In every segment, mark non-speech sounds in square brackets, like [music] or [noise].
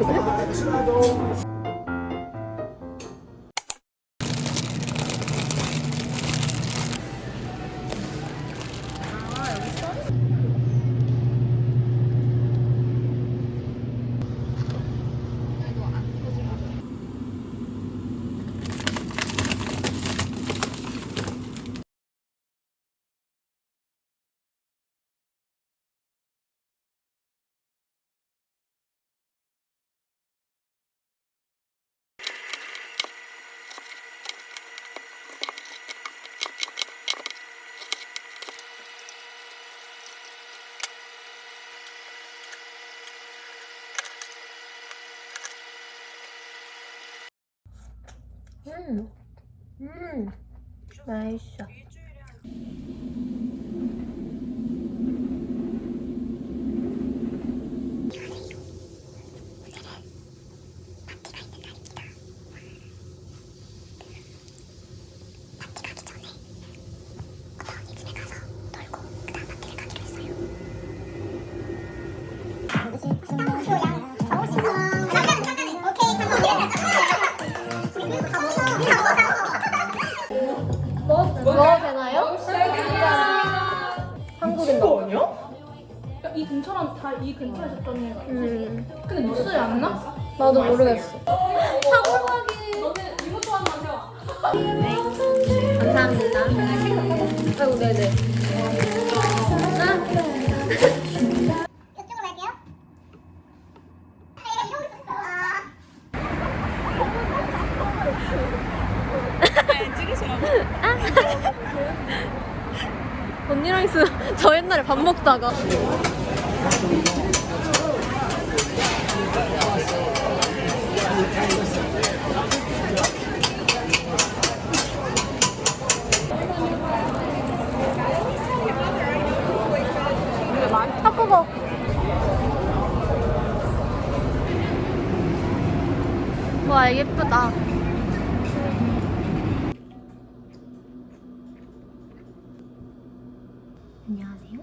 よろしくお願いします。 음, 음, 맛있어. 아이고, 네네. 아, 이쪽으로 갈게요. 아, 이러고 있었어. 아. [laughs] 언니랑 있어. 저 옛날에 밥 먹다가. 아, 뜨거. 와, 예쁘다. 안녕하세요.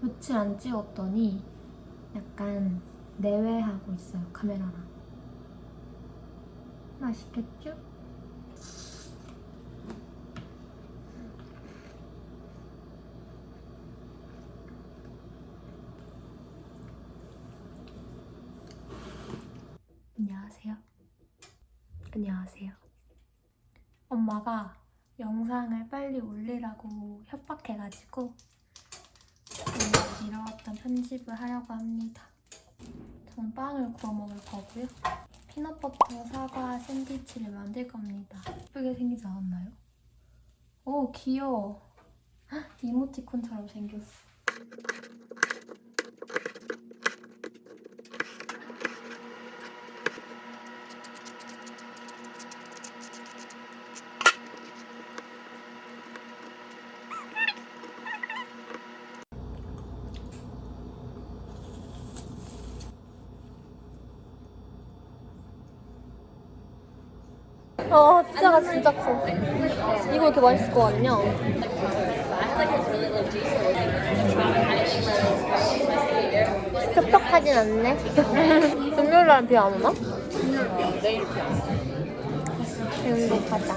며칠 안 찍었더니 약간 내외하고 있어요, 카메라랑. 맛있겠죠? 안녕하세요. 안녕하세요. 엄마가 영상을 빨리 올리라고 협박해가지고 미뤄왔던 편집을 하려고 합니다. 저는 빵을 구워 먹을 거고요. 피넛버터 사과 샌드위치를 만들 겁니다. 예쁘게 생기지 않았나요? 오 귀여워. 헉, 이모티콘처럼 생겼어. 아 피자가 진짜 커. 이거 이렇게 맛있을 거 같냐? 촉촉하진 않네. 금요일 날 비 안 오나? 행복하다.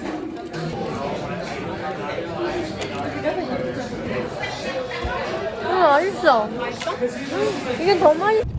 음, 맛있어. 음, 이게 더 맛있어.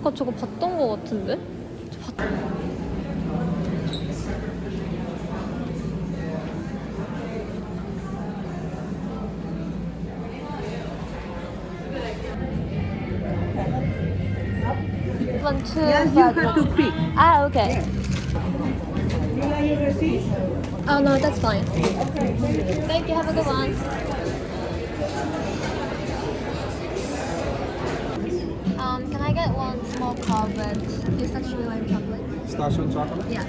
아까 저거 봤던 거 같은데? 저 봤... One, two, Yes, you have to pick. Ah, okay. Oh no, that's fine. Thank you. Have a good one. I get one small cup with pistachio and chocolate? Pistachio chocolate? Yeah.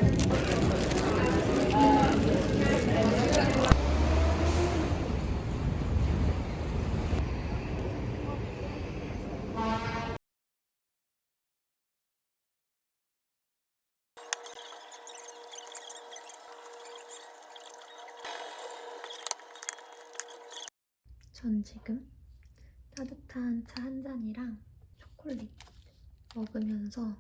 전 지금 따뜻한 차 한 잔이랑 초콜릿 먹으면서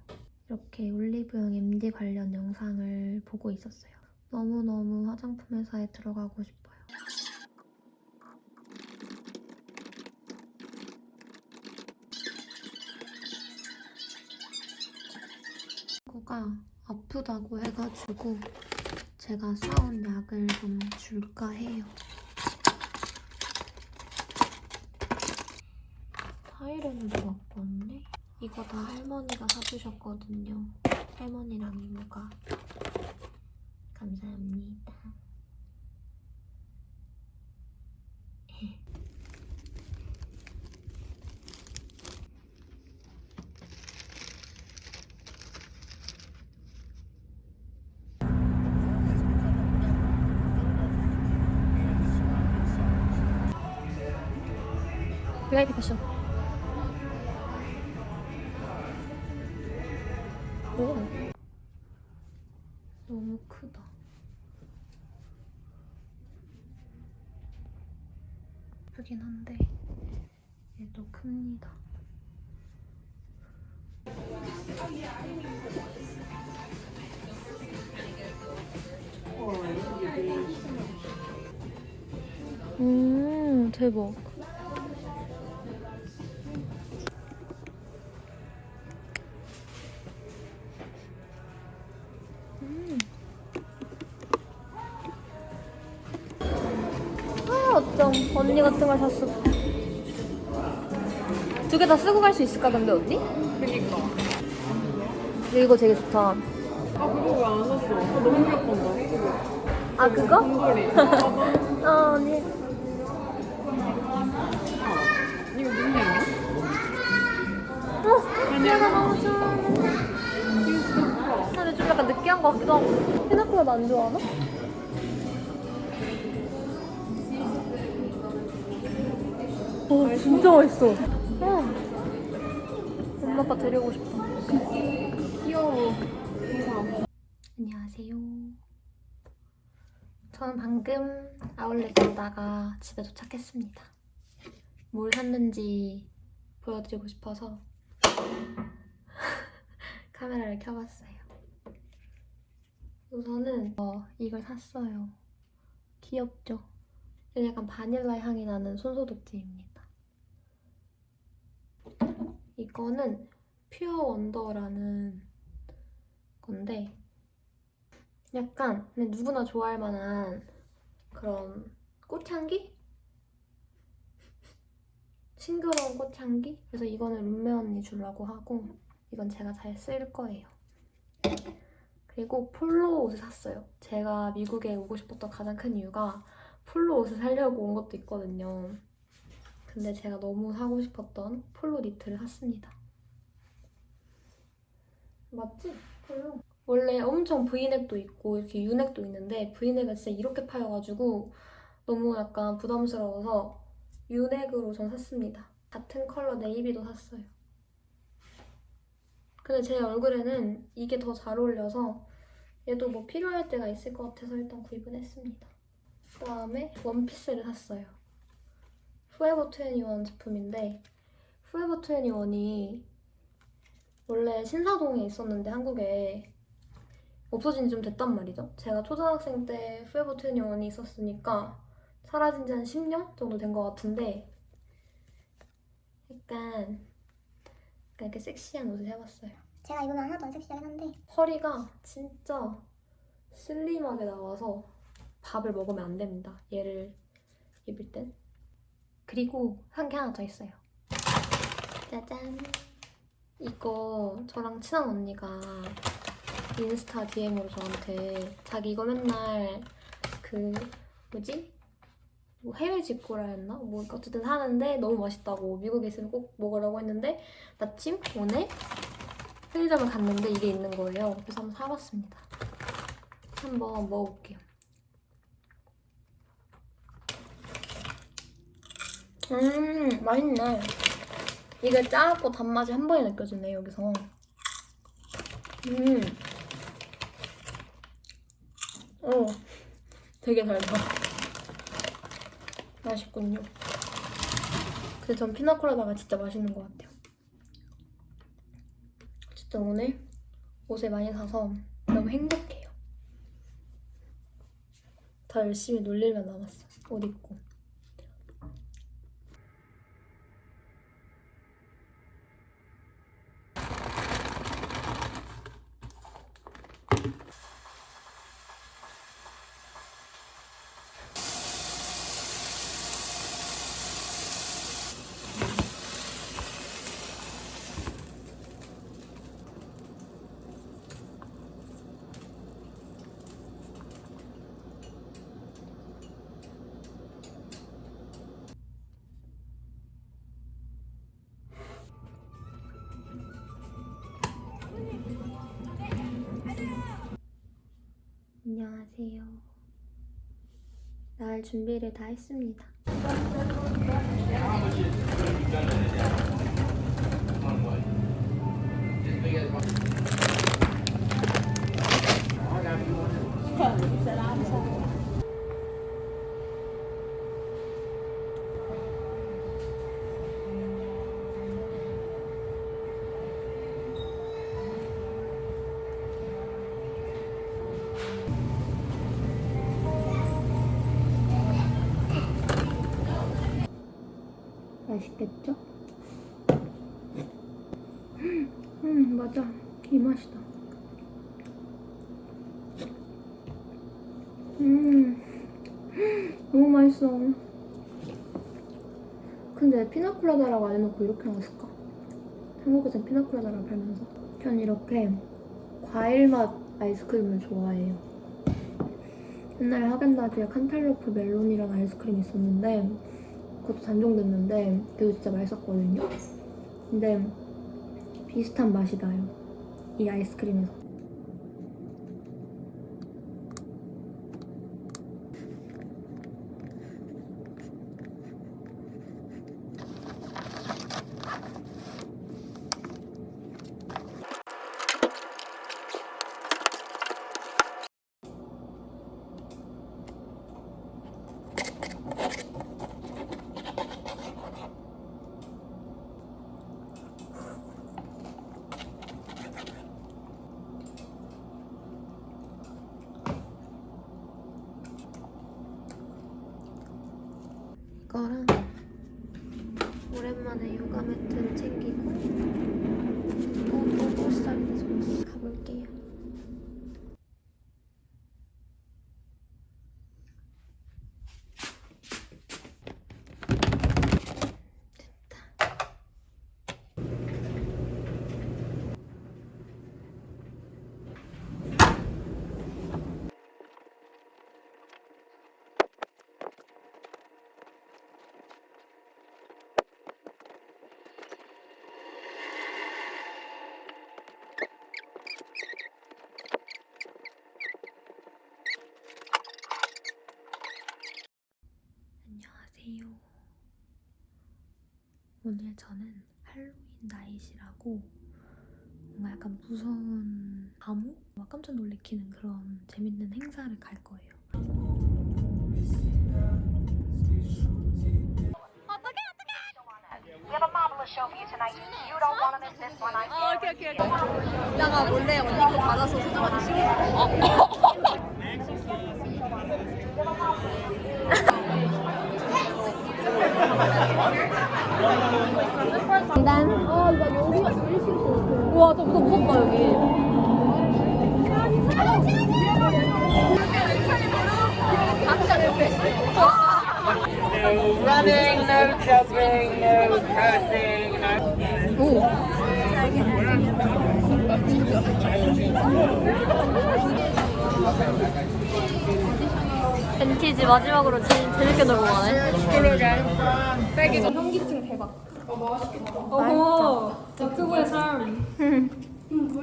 이렇게 올리브영 MD 관련 영상을 보고 있었어요. 너무너무 화장품 회사에 들어가고 싶어요. 친구가 아프다고 해가지고 제가 사온 약을 좀 줄까 해요. 타이레놀도 갖고 왔네. 이거 다 할머니가 사주셨거든요. 할머니랑 이모가. 감사합니다. [laughs] VIP 패션. 크긴 한데 얘도 큽니다. 음 대박. 언니 같은 걸 샀어. 두 개 다 쓰고 갈 수 있을까 근데 언니? 그니까. 근데 이거 되게 좋다. 아, 그거 왜 안 샀어? 그거 너무 예쁜다. 아 그거? [laughs] 어 언니. 이거 무슨 향이야? 어 내가 너무 좋아하는데. 근데 좀 약간 느끼한 것 같기도 하고. 피나콜라도 안 좋아하나? 오 진짜 맛있어. 응. 엄마 아빠 데려오고 싶다. 귀여워. 안녕하세요. 저는 방금 아울렛 가다가 집에 도착했습니다. 뭘 샀는지 보여드리고 싶어서 [laughs] 카메라를 켜봤어요. 우선은 어, 이걸 샀어요. 귀엽죠? 약간 바닐라 향이 나는 손소독제입니다. 이거는 퓨어 원더라는 건데 약간 누구나 좋아할 만한 그런 꽃향기? 싱그러운 꽃향기? 그래서 이거는 룸메 언니 주려고 하고 이건 제가 잘 쓸 거예요. 그리고 폴로 옷을 샀어요. 제가 미국에 오고 싶었던 가장 큰 이유가 폴로 옷을 사려고 온 것도 있거든요. 근데 제가 너무 사고 싶었던 폴로 니트를 샀습니다. 맞지? 폴로. 원래 엄청 브이넥도 있고 이렇게 유넥도 있는데 브이넥은 진짜 이렇게 파여가지고 너무 약간 부담스러워서 유넥으로 전 샀습니다. 같은 컬러 네이비도 샀어요. 근데 제 얼굴에는 이게 더 잘 어울려서 얘도 뭐 필요할 때가 있을 것 같아서 일단 구입은 했습니다. 그 다음에 원피스를 샀어요. 후에버 21 제품인데 후에버 21이 원래 신사동에 있었는데 한국에 없어진 지 좀 됐단 말이죠. 제가 초등학생 때 포에버 21이 있었으니까 사라진 지 한 10년 정도 된 것 같은데 약간, 약간 이렇게 섹시한 옷을 해봤어요. 제가 입으면 하나도 안 섹시하긴 한데 허리가 진짜 슬림하게 나와서 밥을 먹으면 안 됩니다. 얘를 입을 땐. 그리고 한게 하나 더 있어요. 짜잔. 이거 저랑 친한 언니가 인스타 DM으로 저한테 자기 이거 맨날 그 뭐지? 뭐 해외 직구라 했나? 뭐 어쨌든 사는데 너무 맛있다고 미국에 있으면 꼭 먹으라고 했는데 마침 오늘 편의점을 갔는데 이게 있는 거예요. 그래서 한번 사봤습니다. 한번 먹어볼게요. 음, 맛있네. 이게 짜고 단맛이 한 번에 느껴지네, 여기서. 음. 오, 되게 달다. 맛있군요. 근데 전 피나콜라다가 진짜 맛있는 것 같아요. 어쨌든 오늘 옷을 많이 사서 너무 행복해요. 더 열심히 놀 일만 남았어. 옷 입고. 안녕하세요. 날 준비를 다 했습니다. 맛있겠죠? 음, 맞아. 이 맛이다. 음, 너무 맛있어. 근데 피나콜라다라고 안 해놓고 이렇게 나왔을까? 한국에선 피나콜라다라고 팔면서. 전 이렇게 과일 맛 아이스크림을 좋아해요. 옛날에 하겐다즈에 칸탈로프 멜론이라는 아이스크림이 있었는데 그것도 단종됐는데 그게 진짜 맛있었거든요. 근데 비슷한 맛이 나요. 이 아이스크림에서. 거랑 오랜만에 요가 매트를 챙기고 또또 버스타임에서 가볼게요. 됐다. 안녕하세요. 오늘 저는 할로윈 나잇이라고 뭔가 약간 무서운 감옥? 막 깜짝 놀래키는 그런 재밌는 행사를 갈 거예요. We have a mom will show for you tonight. You don't want to miss this one. I 아, 오케이, 오케이, 오케이. 이따가 몰래 언니 거 받아서 소정언니 시켜. [laughs] 우와, 저 무섭, 무섭다, 여기. No running, no jumping, no cursing, no. 벤티지 마지막으로 제일 재밌게 놀고 가네. 현기증. 어허, 유튜브의 삶.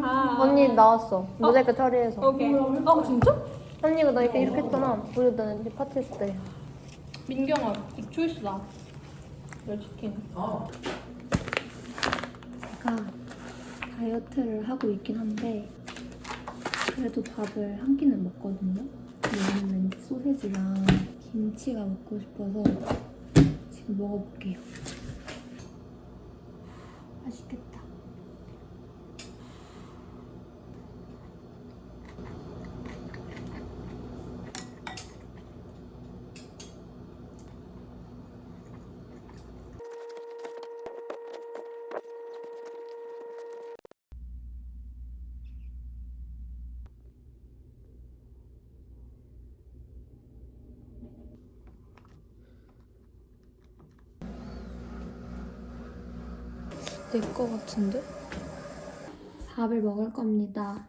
아, 언니 나왔어. 모자이크 처리해서. 오케이. 어, 진짜? 언니가 나 이렇게 이렇게 했잖아. 보여드는 데 파티 했을 때. 민경아, 이 초이스다. 멸 치킨. 제가 다이어트를 하고 있긴 한데 그래도 밥을 한 끼는 먹거든요. 근데 오늘은 소세지랑 김치가 먹고 싶어서 지금 먹어볼게요. 맛있겠다. 내 거 같은데? 밥을 먹을 겁니다.